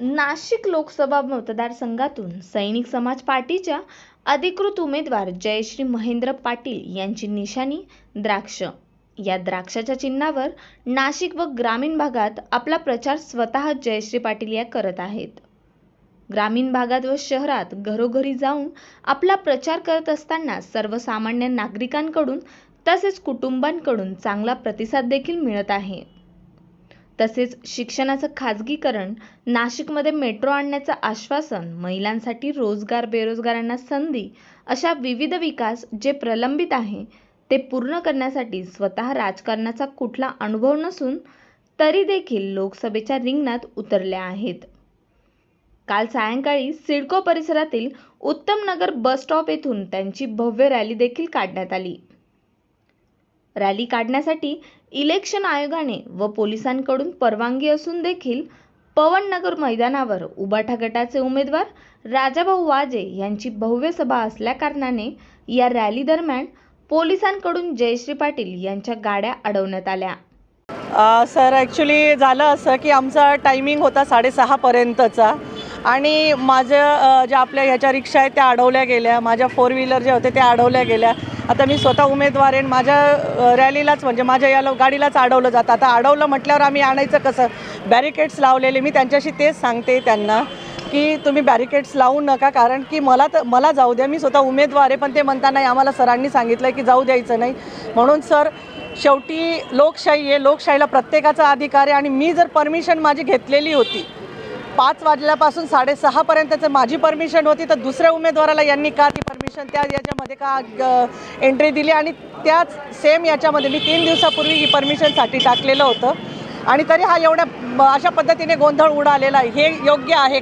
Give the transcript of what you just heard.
नाशिक लोकसभा मतदारसंघातून सैनिक समाज पार्टीच्या अधिकृत उमेदवार जयश्री महेंद्र पाटील यांची निशाणी द्राक्ष. या द्राक्षाच्या चिन्हावर नाशिक व ग्रामीण भागात आपला प्रचार स्वतः जयश्री पाटील या करत आहेत. ग्रामीण भागात व शहरात घरोघरी जाऊन आपला प्रचार करत असताना सर्वसामान्य नागरिकांकडून तसेच कुटुंबांकडून चांगला प्रतिसाद देखील मिळत आहे. तसेच शिक्षणाचं खाजगीकरण नाशिकमध्ये मेट्रो आणण्याचं आश्वासन महिलांसाठी रोजगार बेरोजगारांना संधी अशा विविध विकास जे प्रलंबित आहे ते पूर्ण करण्यासाठी स्वतः राजकारणाचा कुठला अनुभव नसून तरी देखील लोकसभेच्या रिंगणात उतरल्या आहेत. काल सायंकाळी सिडको परिसरातील उत्तम नगर बस स्टॉप येथून त्यांची भव्य रॅली देखील काढण्यात आली. रॅली काढण्यासाठी इलेक्शन आयोगाने व पोलिसांकडून परवानगी असून देखील पवननगर मैदानावर उबाठा गटाचे उमेदवार राजाभाऊ वाजे यांची भव्य सभा असल्याकारणाने या रॅली दरम्यान पोलिसांकडून जयश्री पाटील यांच्या गाड्या अडवण्यात आल्या. सर ॲक्च्युली झालं असं की आमचा टायमिंग होता साडेसहापर्यंतचा आणि माझं ज्या आपल्या ह्याच्या रिक्षा आहेत त्या अडवल्या गेल्या. माझ्या फोर व्हीलर ज्या होत्या त्या अडवल्या गेल्या. आता मी स्वतः उमेदवार आहे आणि माझ्या रॅलीलाच म्हणजे माझ्या याला गाडीलाच अडवलं जातं. आता अडवलं म्हटल्यावर आम्ही आणायचं कसं? बॅरिकेड्स लावलेले. मी त्यांच्याशी तेच सांगते त्यांना की तुम्ही बॅरिकेड्स लावू नका. कारण की मला तर मला जाऊ द्या. मी स्वतः उमेदवार आहे. पण ते म्हणता नाही आम्हाला सरांनी सांगितलं की जाऊ द्यायचं नाही. म्हणून सर शेवटी लोकशाही आहे. लोकशाहीला प्रत्येकाचा अधिकार आहे. आणि मी जर परमिशन माझी घेतलेली होती पाच वाजल्यापासून साडेसहापर्यंतचं माझी परमिशन होती तर दुसऱ्या उमेदवाराला यांनी का ती आरक्षण त्या याच्यामध्ये का एंट्री दिली आणि त्याच सेम याच्यामध्ये मी तीन दिवसापूर्वी ही परमिशनसाठी टाकलेलं होतं. आणि तरी हा एवढ्या अशा पद्धतीने गोंधळ उडालेला आहे. हे योग्य आहे